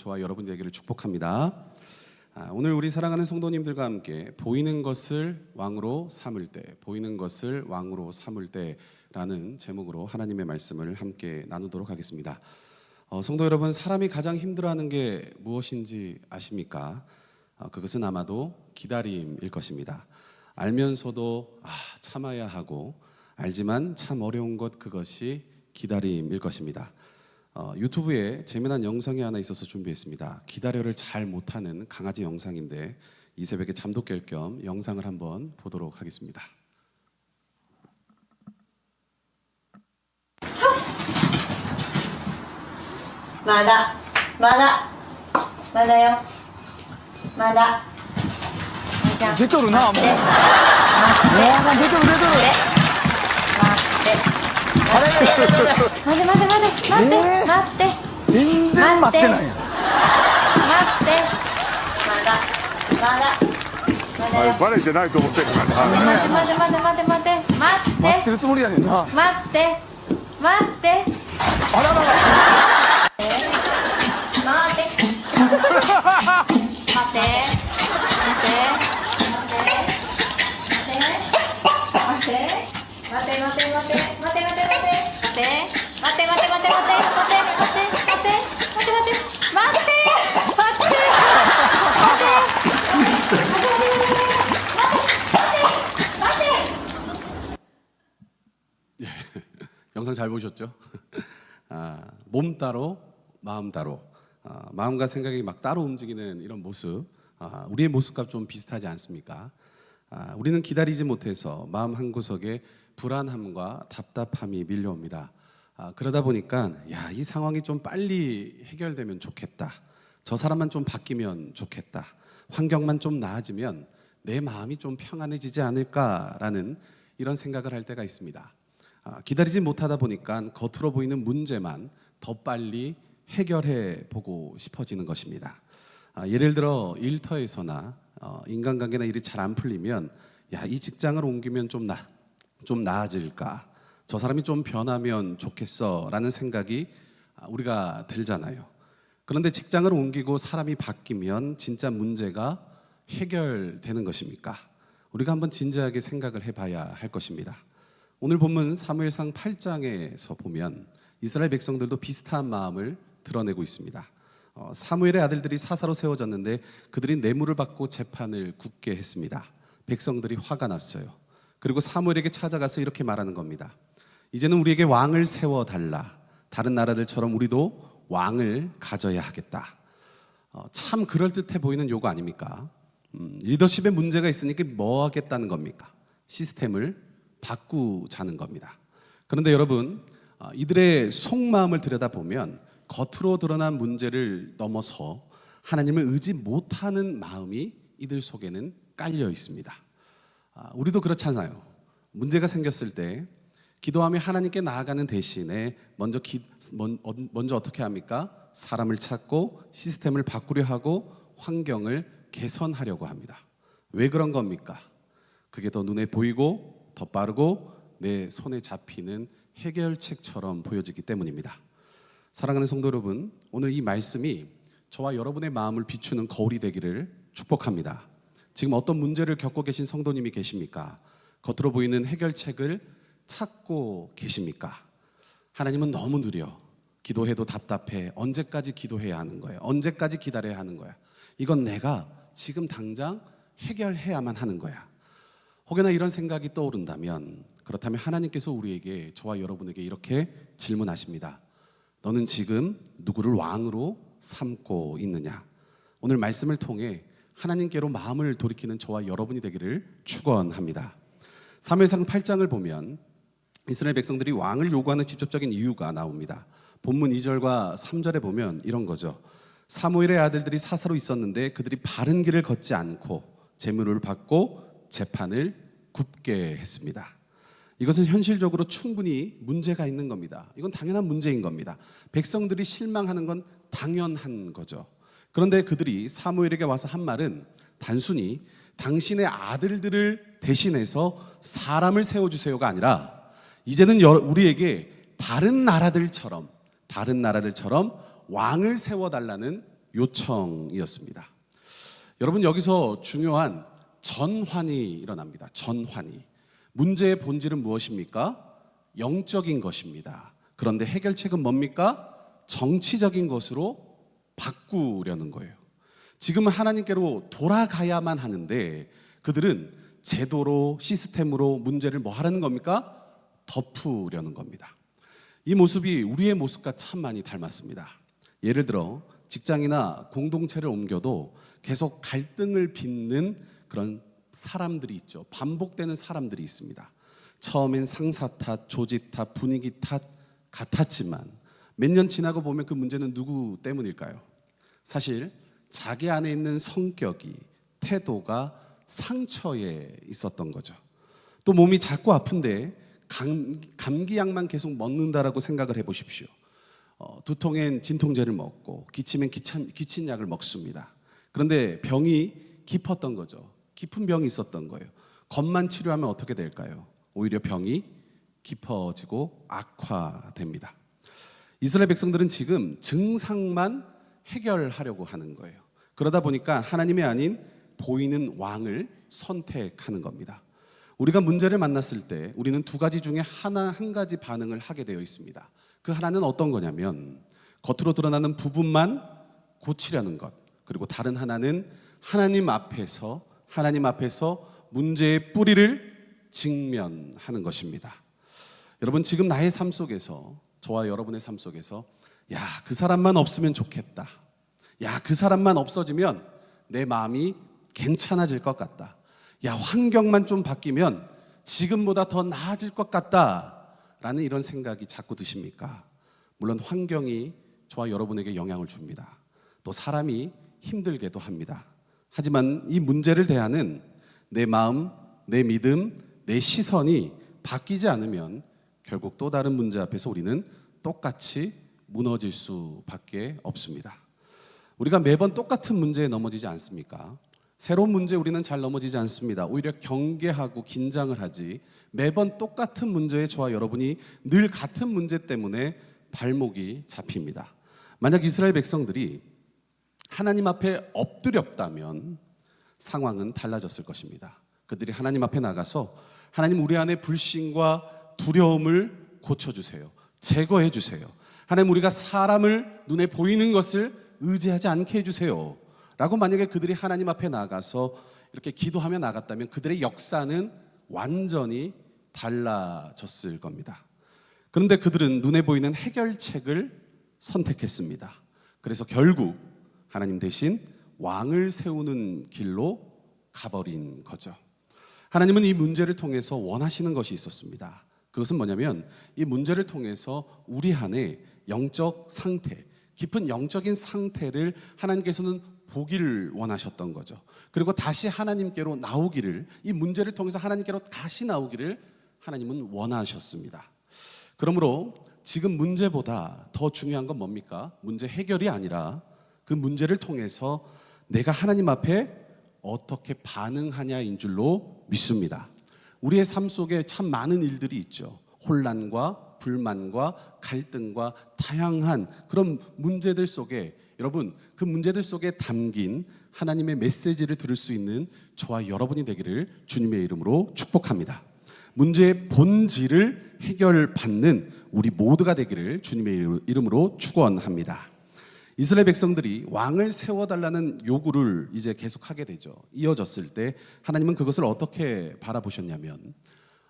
저와 여러분 되기를 축복합니다. 아, 오늘 우리 사랑하는 성도님들과 함께 보이는 것을 왕으로 삼을 때, 보이는 것을 왕으로 삼을 때라는 제목으로 하나님의 말씀을 함께 나누도록 하겠습니다. 어, 성도 여러분, 사람이 가장 힘들어하는 게 무엇인지 아십니까? 어, 그것은 아마도 기다림일 것입니다. 알면서도 아, 참아야 하고 알지만 참 어려운 것 그것이 기다림일 것입니다. 어, 유튜브에 재미난 영상이 하나 있어서 준비했습니다. 기다려를 잘 못하는 강아지 영상인데 이 새벽에 잠도 깰 겸 영상을 한번 보도록 하겠습니다. 많아, 많아, 많아요, 많아. 出とるなもう、ね、出とる出とる、待て待て待て待って、待って。全然待ってないやん待って。まだまだまだバレてないと思ってるから、待て。待て。待て。待て。待て。待って。待って。るつもりやねんな待って。待って。あららら。待って。待って。 待て待て待て待て待て待て待て待て待て待て待て待て待て待て待て待て待て待て待て待て待て待て待て待て待て待て待て待て待て待て待て待て待て待て待て待て待て待て待て待て待て待て待て待て待て待て待て待て待て待て待て待て待て待て待て待て待て待て待て待て待て영상 잘 보셨죠? 아, 몸 따로 마음 따로 아, 마음과 생각이 막 따로 움직이는 이런 모습 아, 우리의 모습과 좀 비슷하지 않습니까? 아, 우리는 기다리지 못해서 마음 한 구석에 불안함과 답답함이 밀려옵니다. 아, 그러다 보니까 야, 이 상황이 좀 빨리 해결되면 좋겠다. 저 사람만 좀 바뀌면 좋겠다. 환경만 좀 나아지면 내 마음이 좀 평안해지지 않을까라는 이런 생각을 할 때가 있습니다. 아, 기다리지 못하다 보니까 겉으로 보이는 문제만 더 빨리 해결해 보고 싶어지는 것입니다. 아, 예를 들어 일터에서나 어, 인간관계나 일이 잘 안 풀리면 야 이 직장을 옮기면 좀 나, 좀 나아질까? 저 사람이 좀 변하면 좋겠어 라는 생각이 아, 우리가 들잖아요. 그런데 직장을 옮기고 사람이 바뀌면 진짜 문제가 해결되는 것입니까? 우리가 한번 진지하게 생각을 해봐야 할 것입니다. 오늘 본문 사무엘상 8장에서 보면 이스라엘 백성들도 비슷한 마음을 드러내고 있습니다. 어, 사무엘의 아들들이 사사로 세워졌는데 그들이 뇌물을 받고 재판을 굳게 했습니다. 백성들이 화가 났어요. 그리고 사무엘에게 찾아가서 이렇게 말하는 겁니다. 이제는 우리에게 왕을 세워 달라. 다른 나라들처럼 우리도 왕을 가져야 하겠다. 어, 참 그럴 듯해 보이는 요구 아닙니까? 음, 리더십에 문제가 있으니까 뭐 하겠다는 겁니까? 시스템을 바꾸자는 겁니다. 그런데 여러분, 어, 이들의 속마음을 들여다 보면 겉으로 드러난 문제를 넘어서 하나님을 의지 못하는 마음이 이들 속에는 깔려 있습니다. 아, 우리도 그렇잖아요. 문제가 생겼을 때 기도하며 하나님께 나아가는 대신에 먼저 기, 먼, 어, 먼저 어떻게 합니까? 사람을 찾고 시스템을 바꾸려 하고 환경을 개선하려고 합니다. 왜 그런 겁니까? 그게 더 눈에 보이고 더 빠르고 내 손에 잡히는 해결책처럼 보여지기 때문입니다. 사랑하는 성도 여러분, 오늘 이 말씀이 저와 여러분의 마음을 비추는 거울이 되기를 축복합니다. 지금 어떤 문제를 겪고 계신 성도님이 계십니까? 겉으로 보이는 해결책을 찾고 계십니까? 하나님은 너무 느려. 기도해도 답답해. 언제까지 기도해야 하는 거예요? 언제까지 기다려야 하는 거야? 이건 내가 지금 당장 해결해야만 하는 거야. 혹여나 이런 생각이 떠오른다면 그렇다면 하나님께서 우리에게 저와 여러분에게 이렇게 질문하십니다. 너는 지금 누구를 왕으로 삼고 있느냐? 오늘 말씀을 통해 하나님께로 마음을 돌이키는 저와 여러분이 되기를 축원합니다. 사무엘상 8장을 보면 이스라엘 백성들이 왕을 요구하는 직접적인 이유가 나옵니다. 본문 2절과 3절에 보면 이런 거죠. 사무엘의 아들들이 사사로 있었는데 그들이 바른 길을 걷지 않고 재물을 받고 재판을 굽게 했습니다. 이것은 현실적으로 충분히 문제가 있는 겁니다. 이건 당연한 문제인 겁니다. 백성들이 실망하는 건 당연한 거죠. 그런데 그들이 사무엘에게 와서 한 말은 단순히 당신의 아들들을 대신해서 사람을 세워주세요가 아니라 이제는 여- 우리에게 다른 나라들처럼 다른 나라들처럼 왕을 세워달라는 요청이었습니다. 여러분 여기서 중요한 전환이 일어납니다. 전환이. 문제의 본질은 무엇입니까? 영적인 것입니다. 그런데 해결책은 뭡니까? 정치적인 것으로 바꾸려는 거예요. 지금은 하나님께로 돌아가야만 하는데 그들은 제도로 시스템으로 문제를 뭐 하라는 겁니까? 덮으려는 겁니다. 이 모습이 우리의 모습과 참 많이 닮았습니다. 예를 들어 직장이나 공동체를 옮겨도 계속 갈등을 빚는 그런 사람들이 있죠. 반복되는 사람들이 있습니다. 처음엔 상사 탓, 조직 탓, 분위기 탓 같았지만 몇 년 지나고 보면 그 문제는 누구 때문일까요? 사실 자기 안에 있는 성격이 태도가 상처에 있었던 거죠. 또 몸이 자꾸 아픈데 감, 감기약만 계속 먹는다라고 생각을 해보십시오. 어, 두통엔 진통제를 먹고 기침엔 기침, 기침약을 먹습니다. 그런데 병이 깊었던 거죠. 깊은 병이 있었던 거예요. 겉만 치료하면 어떻게 될까요? 오히려 병이 깊어지고 악화됩니다. 이스라엘 백성들은 지금 증상만 해결하려고 하는 거예요. 그러다 보니까 하나님이 아닌 보이는 왕을 선택하는 겁니다. 우리가 문제를 만났을 때 우리는 두 가지 중에 하나 한 가지 반응을 하게 되어 있습니다. 그 하나는 어떤 거냐면 겉으로 드러나는 부분만 고치려는 것. 그리고 다른 하나는 하나님 앞에서 하나님 앞에서 문제의 뿌리를 직면하는 것입니다. 여러분 지금 나의 삶 속에서 저와 여러분의 삶 속에서 야, 그 사람만 없으면 좋겠다. 야, 그 사람만 없어지면 내 마음이 괜찮아질 것 같다. 야, 환경만 좀 바뀌면 지금보다 더 나아질 것 같다. 라는 이런 생각이 자꾸 드십니까? 물론 환경이 저와 여러분에게 영향을 줍니다. 또 사람이 힘들게도 합니다. 하지만 이 문제를 대하는 내 마음, 내 믿음, 내 시선이 바뀌지 않으면 결국 또 다른 문제 앞에서 우리는 똑같이 무너질 수밖에 없습니다. 우리가 매번 똑같은 문제에 넘어지지 않습니까? 새로운 문제 우리는 잘 넘어지지 않습니다. 오히려 경계하고 긴장을 하지 매번 똑같은 문제에 저와 여러분이 늘 같은 문제 때문에 발목이 잡힙니다. 만약 이스라엘 백성들이 하나님 앞에 엎드렸다면 상황은 달라졌을 것입니다. 그들이 하나님 앞에 나가서 하나님 우리 안에 불신과 두려움을 고쳐주세요. 제거해 주세요. 하나님 우리가 사람을 눈에 보이는 것을 의지하지 않게 해주세요. 라고 만약에 그들이 하나님 앞에 나가서 이렇게 기도하며 나갔다면 그들의 역사는 완전히 달라졌을 겁니다. 그런데 그들은 눈에 보이는 해결책을 선택했습니다. 그래서 결국 하나님 대신 왕을 세우는 길로 가버린 거죠. 하나님은 이 문제를 통해서 원하시는 것이 있었습니다. 그것은 뭐냐면 이 문제를 통해서 우리 안에 영적 상태, 깊은 영적인 상태를 하나님께서는 보기를 원하셨던 거죠. 그리고 다시 하나님께로 나오기를 이 문제를 통해서 하나님께로 다시 나오기를 하나님은 원하셨습니다. 그러므로 지금 문제보다 더 중요한 건 뭡니까? 문제 해결이 아니라 그 문제를 통해서 내가 하나님 앞에 어떻게 반응하냐인 줄로 믿습니다. 우리의 삶 속에 참 많은 일들이 있죠. 혼란과 불만과 갈등과 다양한 그런 문제들 속에 여러분 그 문제들 속에 담긴 하나님의 메시지를 들을 수 있는 저와 여러분이 되기를 주님의 이름으로 축복합니다. 문제의 본질을 해결받는 우리 모두가 되기를 주님의 이름으로 축원합니다. 이스라엘 백성들이 왕을 세워달라는 요구를 이제 계속하게 되죠. 이어졌을 때 하나님은 그것을 어떻게 바라보셨냐면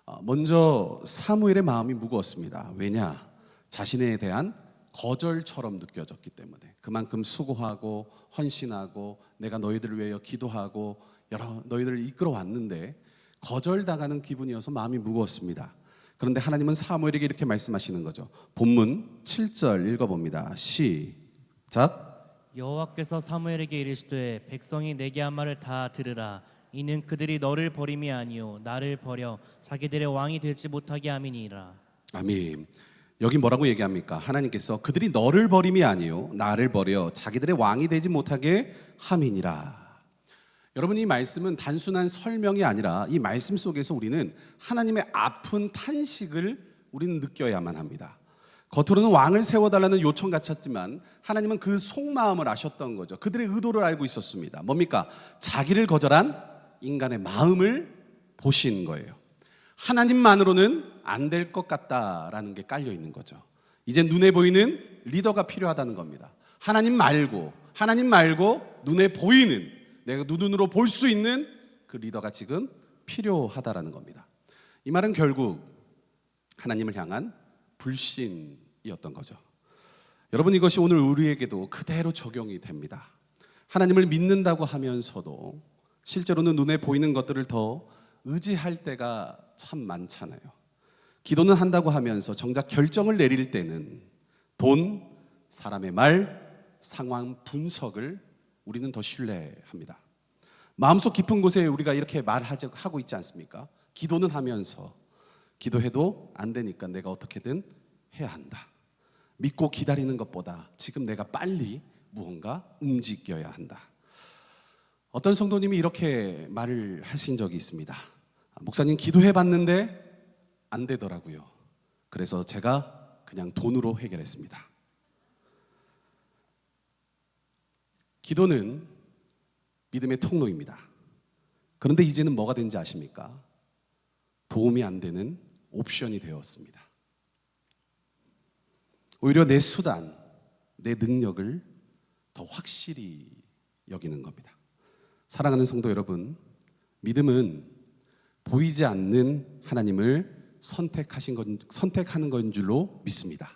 어, 먼저 사무엘의 마음이 무거웠습니다. 왜냐? 자신에 대한 거절처럼 느껴졌기 때문에 그만큼 수고하고 헌신하고 내가 너희들을 위하여 기도하고 여러 너희들을 이끌어 왔는데 거절당하는 기분이어서 마음이 무거웠습니다. 그런데 하나님은 사무엘에게 이렇게 말씀하시는 거죠. 본문 7절 읽어봅니다. 시작. 여호와께서 사무엘에게 이르시되 백성이 내게 한 말을 다 들으라 이는 그들이 너를 버림이 아니요 나를 버려 자기들의 왕이 되지 못하게 함이니라 아멘. 여기 뭐라고 얘기합니까? 하나님께서 그들이 너를 버림이 아니요 나를 버려 자기들의 왕이 되지 못하게 함이니라. 여러분 이 말씀은 단순한 설명이 아니라 이 말씀 속에서 우리는 하나님의 아픈 탄식을 우리는 느껴야만 합니다. 겉으로는 왕을 세워달라는 요청 같았지만 하나님은 그 속마음을 아셨던 거죠. 그들의 의도를 알고 있었습니다. 뭡니까? 자기를 거절한 인간의 마음을 보신 거예요. 하나님만으로는 안 될 것 같다라는 게 깔려 있는 거죠. 이제 눈에 보이는 리더가 필요하다는 겁니다. 하나님 말고, 하나님 말고 눈에 보이는, 내가 눈으로 볼 수 있는 그 리더가 지금 필요하다라는 겁니다. 이 말은 결국 하나님을 향한 불신이었던 거죠. 여러분 이것이 오늘 우리에게도 그대로 적용이 됩니다. 하나님을 믿는다고 하면서도 실제로는 눈에 보이는 것들을 더 의지할 때가 참 많잖아요. 기도는 한다고 하면서 정작 결정을 내릴 때는 돈, 사람의 말, 상황 분석을 우리는 더 신뢰합니다. 마음속 깊은 곳에 우리가 이렇게 말하고 있지 않습니까? 기도는 하면서 기도해도 안 되니까 내가 어떻게든 해야 한다. 믿고 기다리는 것보다 지금 내가 빨리 무언가 움직여야 한다. 어떤 성도님이 이렇게 말을 하신 적이 있습니다. 목사님 기도해 봤는데 안 되더라고요. 그래서 제가 그냥 돈으로 해결했습니다. 기도는 믿음의 통로입니다. 그런데 이제는 뭐가 된지 아십니까? 도움이 안 되는 옵션이 되었습니다. 오히려 내 수단, 내 능력을 더 확실히 여기는 겁니다. 사랑하는 성도 여러분, 믿음은 보이지 않는 하나님을 선택하신 건 선택하는 건 줄로 믿습니다.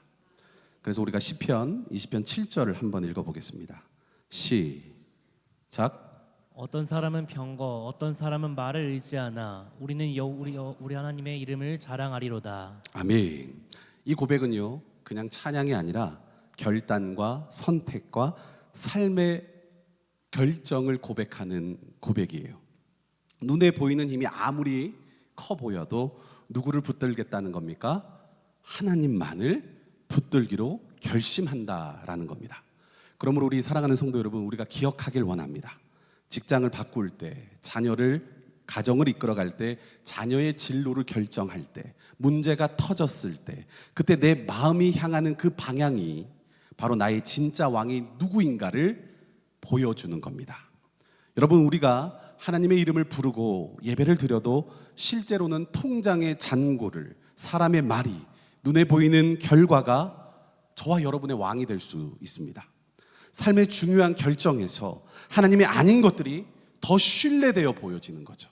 그래서 우리가 시편 20편 7절을 한번 읽어 보겠습니다. 시작 어떤 사람은 병거, 어떤 사람은 말을 의지하나 우리는 여, 우리 여, 우리 하나님의 이름을 자랑하리로다. 아멘. 이 고백은요, 그냥 찬양이 아니라 결단과 선택과 삶의 결정을 고백하는 고백이에요. 눈에 보이는 힘이 아무리 커 보여도 누구를 붙들겠다는 겁니까? 하나님만을 붙들기로 결심한다라는 겁니다. 그러므로 우리 사랑하는 성도 여러분, 우리가 기억하길 원합니다. 직장을 바꿀 때, 자녀를 가정을 이끌어갈 때, 자녀의 진로를 결정할 때, 문제가 터졌을 때, 그때 내 마음이 향하는 그 방향이 바로 나의 진짜 왕이 누구인가를 보여주는 겁니다. 여러분, 우리가 하나님의 이름을 부르고 예배를 드려도 실제로는 통장의 잔고를 사람의 말이 눈에 보이는 결과가 저와 여러분의 왕이 될 수 있습니다. 삶의 중요한 결정에서 하나님이 아닌 것들이 더 신뢰되어 보여지는 거죠.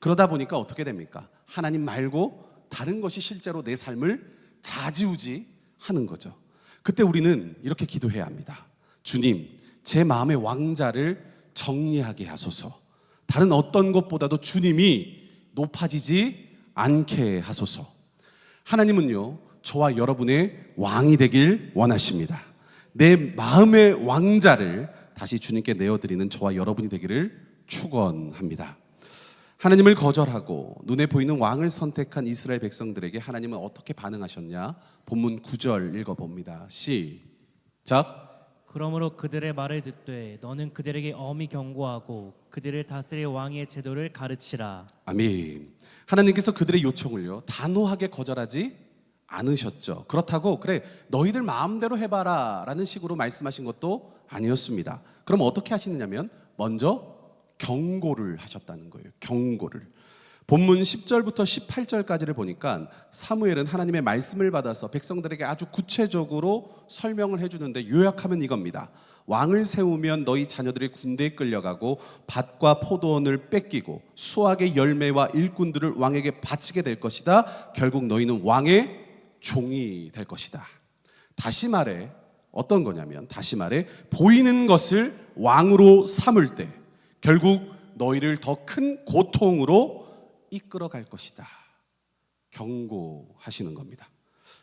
그러다 보니까 어떻게 됩니까? 하나님 말고 다른 것이 실제로 내 삶을 좌지우지 하는 거죠. 그때 우리는 이렇게 기도해야 합니다. 주님, 제 마음의 왕자를 정리하게 하소서. 다른 어떤 것보다도 주님이 높아지지 않게 하소서. 하나님은요, 저와 여러분의 왕이 되길 원하십니다. 내 마음의 왕자를 다시 주님께 내어드리는 저와 여러분이 되기를 축원합니다. 하나님을 거절하고 눈에 보이는 왕을 선택한 이스라엘 백성들에게 하나님은 어떻게 반응하셨냐? 본문 9절 읽어 봅니다. 시작. 그러므로 그들의 말을 듣되 너는 그들에게 엄히 경고하고 그들을 다스릴 왕의 제도를 가르치라. 아멘. 하나님께서 그들의 요청을요 단호하게 거절하지 않으셨죠. 그렇다고 그래 너희들 마음대로 해봐라라는 식으로 말씀하신 것도 아니었습니다. 그럼 어떻게 하시느냐면 먼저 경고를 하셨다는 거예요. 경고를. 본문 10절부터 18절까지를 보니까 사무엘은 하나님의 말씀을 받아서 백성들에게 아주 구체적으로 설명을 해주는데 요약하면 이겁니다. 왕을 세우면 너희 자녀들이 군대에 끌려가고 밭과 포도원을 뺏기고 수확의 열매와 일꾼들을 왕에게 바치게 될 것이다. 결국 너희는 왕의 종이 될 것이다. 다시 말해 어떤 거냐면 다시 말해 보이는 것을 왕으로 삼을 때 결국 너희를 더 큰 고통으로 이끌어 갈 것이다. 경고하시는 겁니다.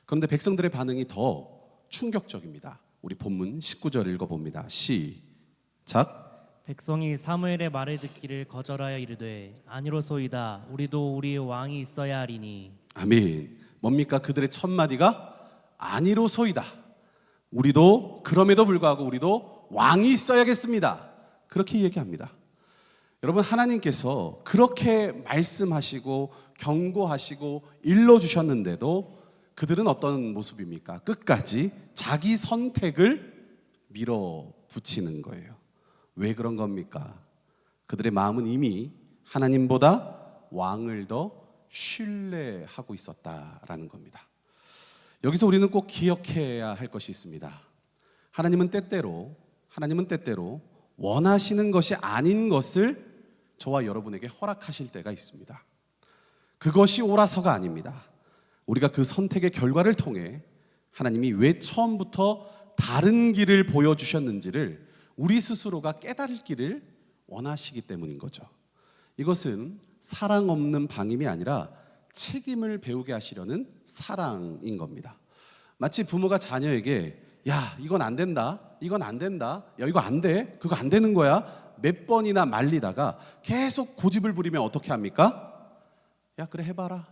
그런데 백성들의 반응이 더 충격적입니다. 우리 본문 19절 읽어 봅니다. 시작. 백성이 사무엘의 말을 듣기를 거절하여 이르되 아니로소이다. 우리도 우리의 왕이 있어야 하리니 아멘. 뭡니까? 그들의 첫 마디가 아니로소이다. 우리도 그럼에도 불구하고 우리도 왕이 있어야겠습니다. 그렇게 얘기합니다. 여러분 하나님께서 그렇게 말씀하시고 경고하시고 일러 주셨는데도 그들은 어떤 모습입니까? 끝까지 자기 선택을 밀어붙이는 거예요. 왜 그런 겁니까? 그들의 마음은 이미 하나님보다 왕을 더 신뢰하고 있었다라는 겁니다. 여기서 우리는 꼭 기억해야 할 것이 있습니다. 하나님은 때때로 하나님은 때때로 원하시는 것이 아닌 것을 저와 여러분에게 허락하실 때가 있습니다. 그것이 옳아서가 아닙니다. 우리가 그 선택의 결과를 통해 하나님이 왜 처음부터 다른 길을 보여주셨는지를 우리 스스로가 깨달기를 원하시기 때문인 거죠. 이것은 사랑 없는 방임이 아니라 책임을 배우게 하시려는 사랑인 겁니다. 마치 부모가 자녀에게 야, 이건 안 된다. 이건 안 된다. 야, 이거 안 돼. 그거 안 되는 거야. 몇 번이나 말리다가 계속 고집을 부리면 어떻게 합니까? 야, 그래 해봐라.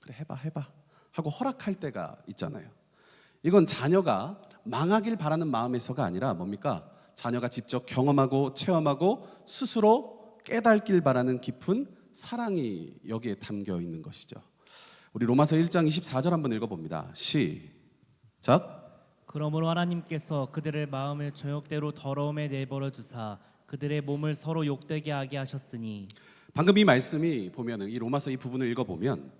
그래 해봐, 해봐. 하고 허락할 때가 있잖아요. 이건 자녀가 망하길 바라는 마음에서가 아니라 뭡니까? 자녀가 직접 경험하고 체험하고 스스로 깨닫길 바라는 깊은 사랑이 여기에 담겨 있는 것이죠. 우리 로마서 1장 24절 한번 읽어봅니다. 시작. 그러므로 하나님께서 그들의 마음을 저역대로 더러움에 내버려 두사 그들의 몸을 서로 욕되게 하게 하셨으니 방금 이 말씀이 보면은 이 로마서 이 부분을 읽어 보면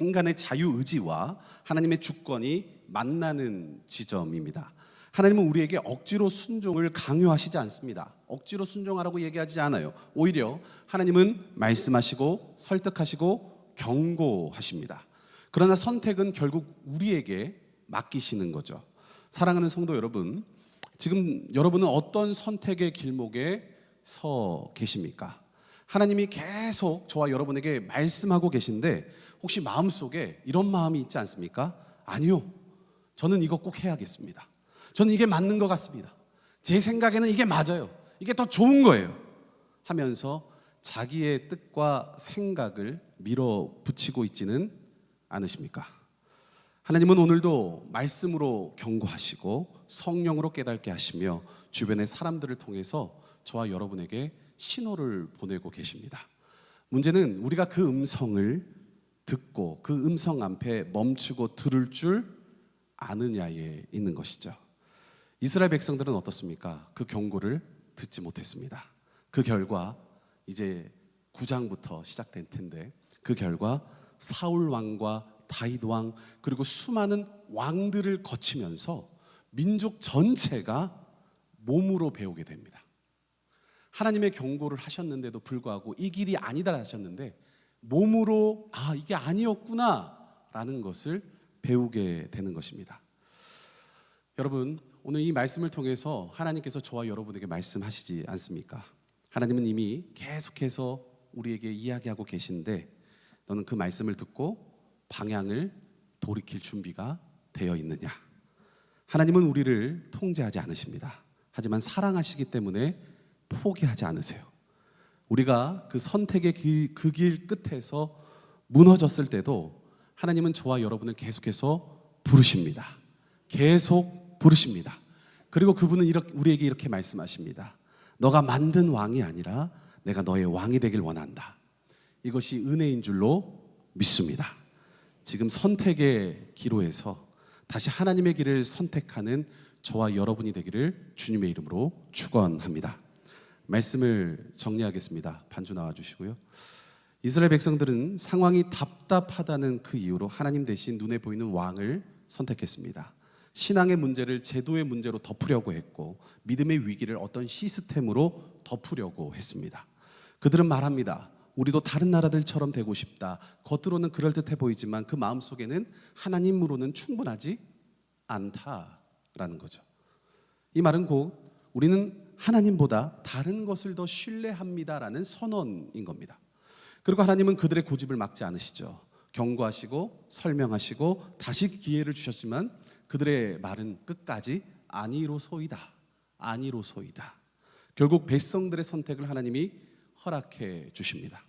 인간의 자유 의지와 하나님의 주권이 만나는 지점입니다. 하나님은 우리에게 억지로 순종을 강요하시지 않습니다. 억지로 순종하라고 얘기하지 않아요. 오히려 하나님은 말씀하시고 설득하시고 경고하십니다. 그러나 선택은 결국 우리에게 맡기시는 거죠. 사랑하는 성도 여러분, 지금 여러분은 어떤 선택의 길목에 서 계십니까? 하나님이 계속 저와 여러분에게 말씀하고 계신데 혹시 마음속에 이런 마음이 있지 않습니까? 아니요. 저는 이거 꼭 해야겠습니다. 저는 이게 맞는 것 같습니다. 제 생각에는 이게 맞아요. 이게 더 좋은 거예요. 하면서 자기의 뜻과 생각을 밀어붙이고 있지는 않으십니까? 하나님은 오늘도 말씀으로 경고하시고 성령으로 깨닫게 하시며 주변의 사람들을 통해서 저와 여러분에게 신호를 보내고 계십니다. 문제는 우리가 그 음성을 듣고 그 음성 앞에 멈추고 들을 줄 아느냐에 있는 것이죠. 이스라엘 백성들은 어떻습니까? 그 경고를 듣지 못했습니다. 그 결과 이제 9장부터 시작된 텐데 그 결과 사울 왕과 다윗 왕 그리고 수많은 왕들을 거치면서 민족 전체가 몸으로 배우게 됩니다. 하나님의 경고를 하셨는데도 불구하고 이 길이 아니다 하셨는데 몸으로 아 이게 아니었구나라는 것을 배우게 되는 것입니다. 여러분 오늘 이 말씀을 통해서 하나님께서 저와 여러분에게 말씀하시지 않습니까? 하나님은 이미 계속해서 우리에게 이야기하고 계신데 너는 그 말씀을 듣고 방향을 돌이킬 준비가 되어 있느냐? 하나님은 우리를 통제하지 않으십니다. 하지만 사랑하시기 때문에 포기하지 않으세요. 우리가 그 선택의 그 길 끝에서 무너졌을 때도 하나님은 저와 여러분을 계속해서 부르십니다. 계속 부르십니다. 그리고 그분은 이렇게, 우리에게 이렇게 말씀하십니다. 너가 만든 왕이 아니라 내가 너의 왕이 되길 원한다. 이것이 은혜인 줄로 믿습니다. 지금 선택의 기로에서 다시 하나님의 길을 선택하는 저와 여러분이 되기를 주님의 이름으로 축원합니다. 말씀을 정리하겠습니다. 반주 나와 주시고요. 이스라엘 백성들은 상황이 답답하다는 그 이유로 하나님 대신 눈에 보이는 왕을 선택했습니다. 신앙의 문제를 제도의 문제로 덮으려고 했고 믿음의 위기를 어떤 시스템으로 덮으려고 했습니다. 그들은 말합니다. 우리도 다른 나라들처럼 되고 싶다. 겉으로는 그럴듯해 보이지만 그 마음 속에는 하나님으로는 충분하지 않다라는 거죠. 이 말은 곧 우리는 하나님보다 다른 것을 더 신뢰합니다라는 선언인 겁니다. 그리고 하나님은 그들의 고집을 막지 않으시죠. 경고하시고 설명하시고 다시 기회를 주셨지만 그들의 말은 끝까지 아니로소이다. 아니로소이다. 결국 백성들의 선택을 하나님이 허락해 주십니다.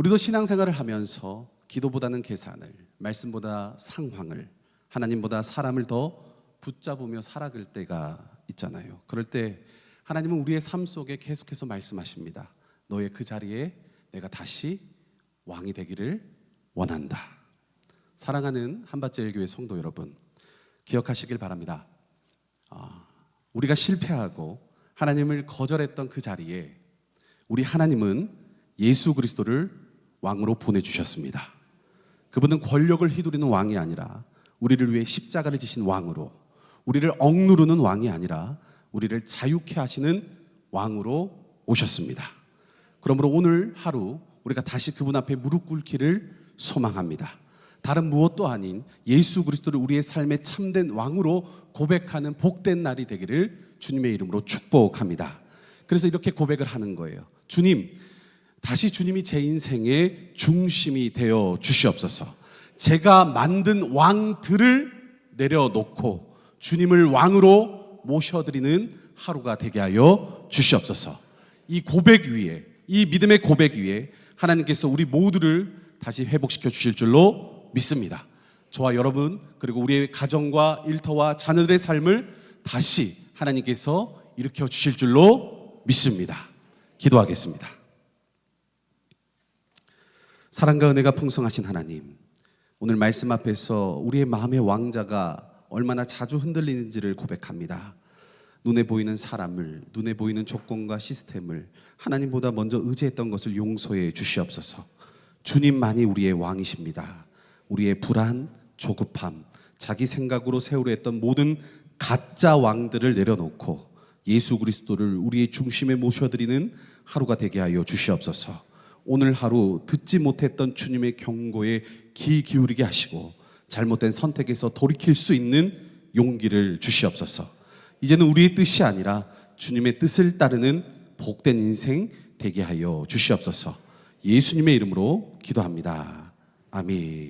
우리도 신앙생활을 하면서 기도보다는 계산을, 말씀보다 상황을, 하나님보다 사람을 더 붙잡으며 살아갈 때가 있잖아요. 그럴 때 하나님은 우리의 삶 속에 계속해서 말씀하십니다. 너의 그 자리에 내가 다시 왕이 되기를 원한다. 사랑하는 한밭제일교회 성도 여러분, 기억하시길 바랍니다. 아, 우리가 실패하고 하나님을 거절했던 그 자리에 우리 하나님은 예수 그리스도를 왕으로 보내주셨습니다. 그분은 권력을 휘두르는 왕이 아니라 우리를 위해 십자가를 지신 왕으로 우리를 억누르는 왕이 아니라 우리를 자유케 하시는 왕으로 오셨습니다. 그러므로 오늘 하루 우리가 다시 그분 앞에 무릎 꿇기를 소망합니다. 다른 무엇도 아닌 예수 그리스도를 우리의 삶의 참된 왕으로 고백하는 복된 날이 되기를 주님의 이름으로 축복합니다. 그래서 이렇게 고백을 하는 거예요. 주님, 다시 주님이 제 인생의 중심이 되어 주시옵소서. 제가 만든 왕들을 내려놓고 주님을 왕으로 모셔드리는 하루가 되게 하여 주시옵소서. 이 고백 위에, 이 믿음의 고백 위에 하나님께서 우리 모두를 다시 회복시켜 주실 줄로 믿습니다. 저와 여러분, 그리고 우리의 가정과 일터와 자녀들의 삶을 다시 하나님께서 일으켜 주실 줄로 믿습니다. 기도하겠습니다. 사랑과 은혜가 풍성하신 하나님, 오늘 말씀 앞에서 우리의 마음의 왕자가 얼마나 자주 흔들리는지를 고백합니다. 눈에 보이는 사람을, 눈에 보이는 조건과 시스템을 하나님보다 먼저 의지했던 것을 용서해 주시옵소서. 주님만이 우리의 왕이십니다. 우리의 불안, 조급함, 자기 생각으로 세우려 했던 모든 가짜 왕들을 내려놓고 예수 그리스도를 우리의 중심에 모셔드리는 하루가 되게 하여 주시옵소서. 오늘 하루 듣지 못했던 주님의 경고에 귀 기울이게 하시고 잘못된 선택에서 돌이킬 수 있는 용기를 주시옵소서. 이제는 우리의 뜻이 아니라 주님의 뜻을 따르는 복된 인생 되게 하여 주시옵소서. 예수님의 이름으로 기도합니다. 아멘.